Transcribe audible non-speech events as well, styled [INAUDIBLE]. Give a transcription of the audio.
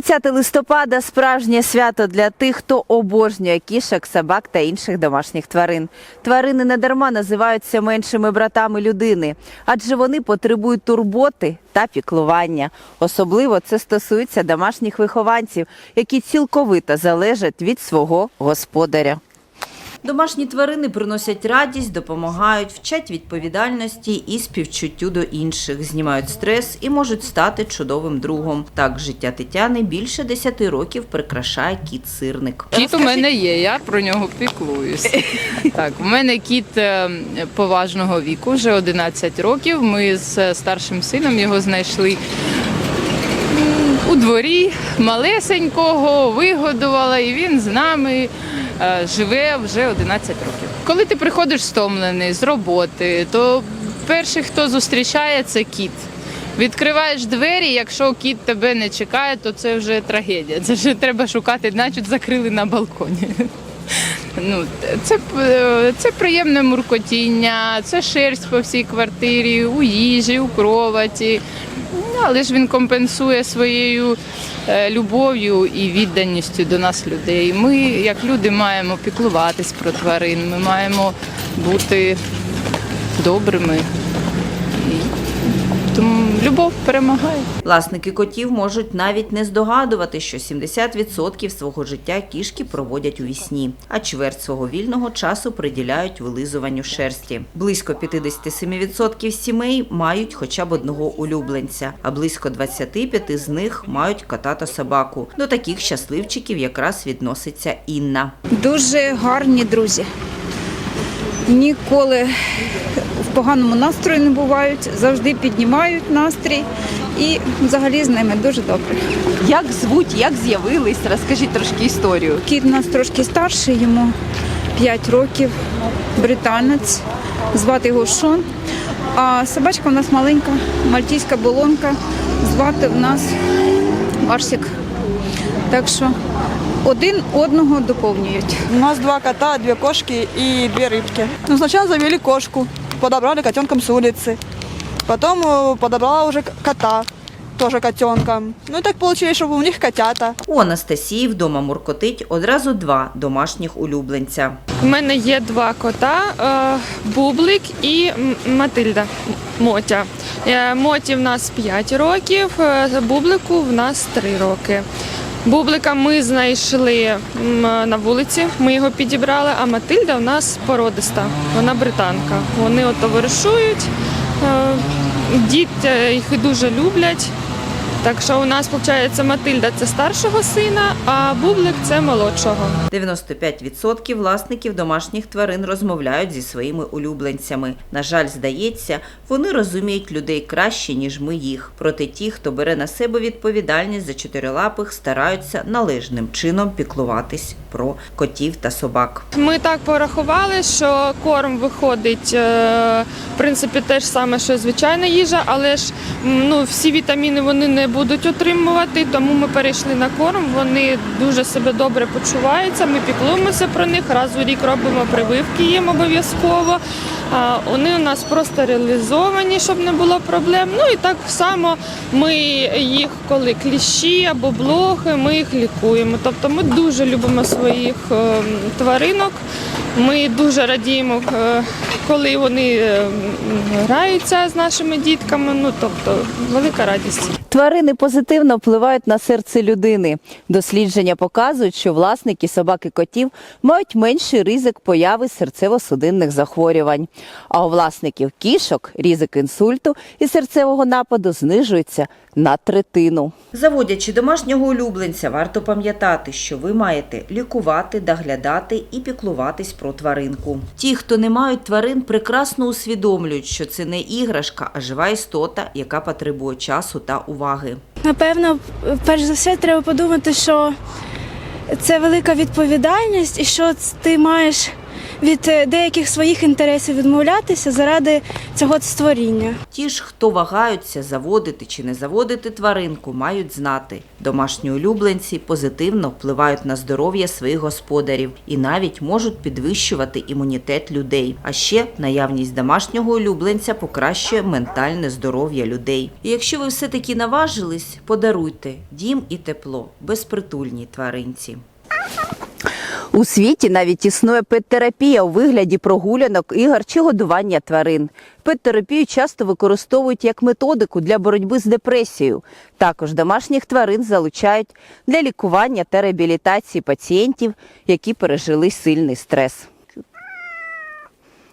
30 листопада справжнє свято для тих, хто обожнює кішок, собак та інших домашніх тварин. Тварини не дарма називаються меншими братами людини, адже вони потребують турботи та піклування. Особливо це стосується домашніх вихованців, які цілковито залежать від свого господаря. Домашні тварини приносять радість, допомагають, вчать відповідальності і співчуттю до інших, знімають стрес і можуть стати чудовим другом. Так, життя Тетяни більше 10 років прикрашає кіт-сирник. Кіт у мене є, я про нього піклуюсь. [LAUGHS] Так, у мене кіт е, поважного віку, вже 11 років. Ми з старшим сином його знайшли у дворі малесенького, вигодувала, і він з нами живе вже 11 років. Коли ти приходиш стомлений з роботи, то перший, хто зустрічає, це кіт. Відкриваєш двері, якщо кіт тебе не чекає, то це вже трагедія. Це вже треба шукати, значить закрили на балконі. Ну, це, це приємне муркотіння, це шерсть по всій квартирі, у їжі, у кроваті. Ну, але ж він компенсує своєю е, любов'ю і відданістю до нас людей. Ми, як люди, маємо піклуватись про тварин, ми маємо бути добрими. Любов перемагає. Власники котів можуть навіть не здогадувати, що 70% свого життя кішки проводять у вісні, а чверть свого вільного часу приділяють вилизуванню шерсті. Близько 57% сімей мають хоча б одного улюбленця, а близько 25% з них мають кота та собаку. До таких щасливчиків якраз відноситься Інна. Дуже гарні друзі. Ніколи в поганому настрої не бувають, завжди піднімають настрій і взагалі з ними дуже добре. Як звуть, як з'явились? Розкажіть трошки історію. Кіт у нас трошки старший, йому 5 років, британець, звати його Шон. А собачка у нас маленька, мальтійська болонка, звати в нас Марсик. Так що один одного доповнюють. У нас два кота, две кошки и две рыбки. Ну, сначала завели кошку, подобрали котенком с улицы. Потом э, подобрала уже к- кота, тоже котенком. Ну и так получилось, чтобы у них котята. У Анастасії вдома муркотить одразу два домашніх улюбленця. У мене є два кота: е, Бублик і М- Матильда Мотя. Е, Моті в нас 5 років, е, Бублику в нас 3 роки. Бублика ми знайшли на вулиці, ми його підібрали, а Матильда у нас породиста, вона британка. Вони от товаришують, е, діти їх дуже люблять. Так що у нас виходить Матильда це старшого сина, а Бублик це молодшого. 95% власників домашніх тварин розмовляють зі своїми улюбленцями. На жаль, здається, вони розуміють людей краще, ніж ми їх. Проте ті, хто бере на себе відповідальність за чотирилапих, стараються належним чином піклуватись про котів та собак. Ми так порахували, що корм виходить е, в принципі те ж саме, що звичайна їжа, але ж ну, всі вітаміни вони не будуть отримувати, тому ми перейшли на корм. Вони дуже себе добре почуваються. Ми піклуємося про них. Раз у рік робимо прививки їм обов'язково. Вони у нас просто реалізовані, щоб не було проблем. Ну і так само ми їх, коли кліщі або блохи, ми їх лікуємо. Тобто ми дуже любимо своїх е, тваринок. Ми дуже радіємо, е, коли вони е, граються з нашими дітками. Ну тобто велика радість. Тварини позитивно впливають на серце людини. Дослідження показують, що власники собак і котів мають менший ризик появи серцево-судинних захворювань. А у власників кішок ризик інсульту і серцевого нападу знижується на третину. Заводячи домашнього улюбленця, варто пам'ятати, що ви маєте лікувати, доглядати і піклуватись про тваринку. Ті, хто не мають тварин, прекрасно усвідомлюють, що це не іграшка, а жива істота, яка потребує часу та уваги. Напевно, перш за все, треба подумати, що це велика відповідальність, і що ти маєш від е, деяких своїх інтересів відмовлятися заради цього створіння. Ті ж, хто вагаються заводити чи не заводити тваринку, мають знати, домашні улюбленці позитивно впливають на здоров'я своїх господарів і навіть можуть підвищувати імунітет людей. А ще наявність домашнього улюбленця покращує ментальне здоров'я людей. І якщо ви все-таки наважились, подаруйте дім і тепло безпритульній тваринці. У світі навіть існує пет-терапія у вигляді прогулянок, ігор чи годування тварин. Пет-терапію часто використовують як методику для боротьби з депресією. Також домашніх тварин залучають для лікування та реабілітації пацієнтів, які пережили сильний стрес.